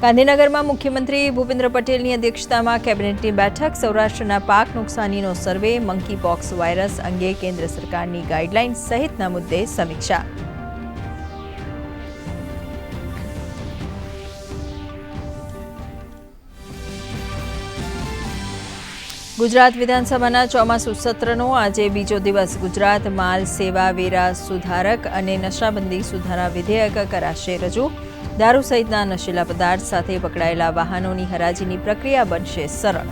ગાંધીનગરમાં મુખ્યમંત્રી ભૂપેન્દ્ર પટેલની અધ્યક્ષતામાં કેબિનેટની બેઠક, સૌરાષ્ટ્રના પાક નુકસાનીનો સર્વે મંકી પોક્સ વાયરસ અંગે કેન્દ્ર સરકારની ગાઈડલાઇન સહિતના મુદ્દે સમીક્ષા. ગુજરાત વિધાનસભાના ચોમાસુ સત્રનો આજે બીજો દિવસ. ગુજરાત માલ સેવા વેરા સુધારક અને નશાબંધી સુધારા વિધેયક કરાશે રજૂ. દારૂ સહિતના નશીલા પદાર્થ સાથે પકડાયેલા વાહનોની હરાજીની પ્રક્રિયા બનશે સરળ.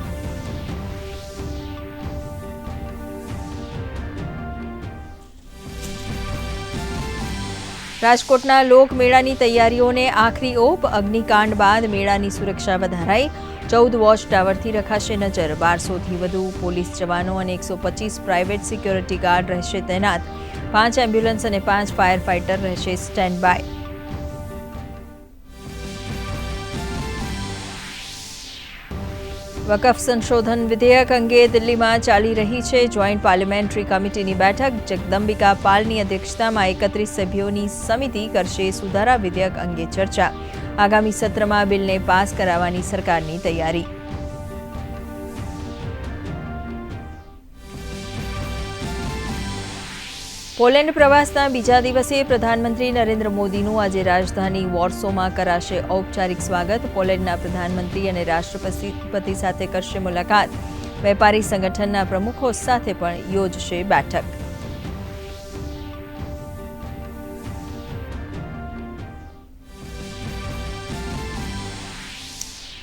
રાજકોટના લોકમેળાની તૈયારીઓને આખરી ઓપ. અગ્નિકાંડ બાદ મેળાની સુરક્ષા વધારાઈ. ચૌદ વોચ ટાવરથી રખાશે નજર. બારસોથી વધુ પોલીસ જવાનો અને એકસો પચીસ પ્રાઇવેટ સિક્યોરિટી ગાર્ડ રહેશે તૈનાત. પાંચ એમ્બ્યુલન્સ અને પાંચ ફાયર ફાઇટર રહેશે સ્ટેન્ડ બાય વકફ સંશોધન વિધેયક અંગે દિલ્હીમાં ચાલી રહી છે. જોઈન્ટ પાર્લિમેન્ટરી કમિટીની બેઠક જગદંબિકા પાલની અધ્યક્ષતામાં એકત્રીસ સભ્યોની સમિતિ કરશે સુધારા વિધેયક અંગે ચર્ચા. આગામી સત્રમાં બિલને પાસ કરાવવાની સરકારની તૈયારી. પોલેન્ડ પ્રવાસના બીજા દિવસે પ્રધાનમંત્રી નરેન્દ્ર મોદીનું આજે રાજધાની વોર્સોમાં કરાશે ઔપચારિક સ્વાગત. પોલેન્ડના પ્રધાનમંત્રી અને રાષ્ટ્રપતિ સાથે કરશે મુલાકાત. વેપારી સંગઠનના પ્રમુખો સાથે પણ યોજશે બેઠક.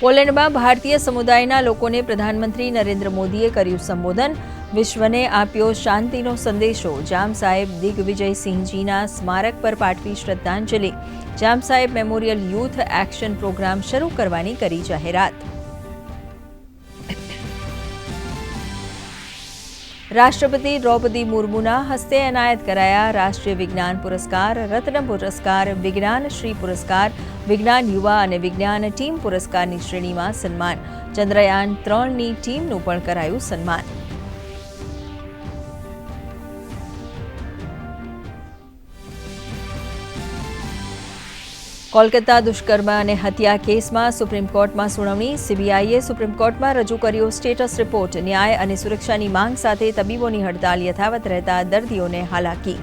પોલેન્ડમાં ભારતીય સમુદાયના લોકોને પ્રધાનમંત્રી નરેન્દ્ર મોદીએ કર્યું સંબોધન. વિશ્વને આપ્યો શાંતિનો સંદેશો. જામ સાહેબ દિગ્વિજયસિંહજીના સ્મારક પર પાઠવી શ્રદ્ધાંજલિ. જામ સાહેબ મેમોરિયલ યુથ એક્શન પ્રોગ્રામ શરૂ કરવાની કરી જાહેરાત. રાષ્ટ્રપતિ દ્રૌપદી મુર્મુના હસ્તે એનાયત કરાયા રાષ્ટ્રીય વિજ્ઞાન પુરસ્કાર, રત્ન પુરસ્કાર, વિજ્ઞાન શ્રી પુરસ્કાર, વિજ્ઞાન યુવા અને વિજ્ઞાન ટીમ પુરસ્કારની શ્રેણીમાં સન્માન. ચંદ્રયાન ત્રણની ટીમનું પણ કરાયું સન્માન. કોલકાતા દુષ્કર્મ અને હત્યા કેસમાં સુપ્રીમ કોર્ટમાં સુનાવણી, સીબીઆઈએ સુપ્રીમ કોર્ટમાં રજૂ કર્યો સ્ટેટસ રિપોર્ટ, ન્યાય અને સુરક્ષાની માંગ સાથે તબીબોની હડતાલ યથાવત રહેતા દર્દીઓને હાલાકી.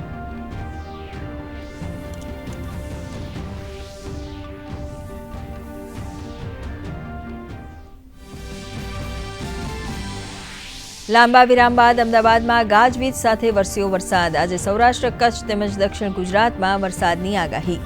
લાંબા વિરામ બાદ અમદાવાદમાં ગાજવીજ સાથે વરસ્યો વરસાદ. આજે સૌરાષ્ટ્ર, કચ્છ તેમજ દક્ષિણ ગુજરાતમાં વરસાદની આગાહી.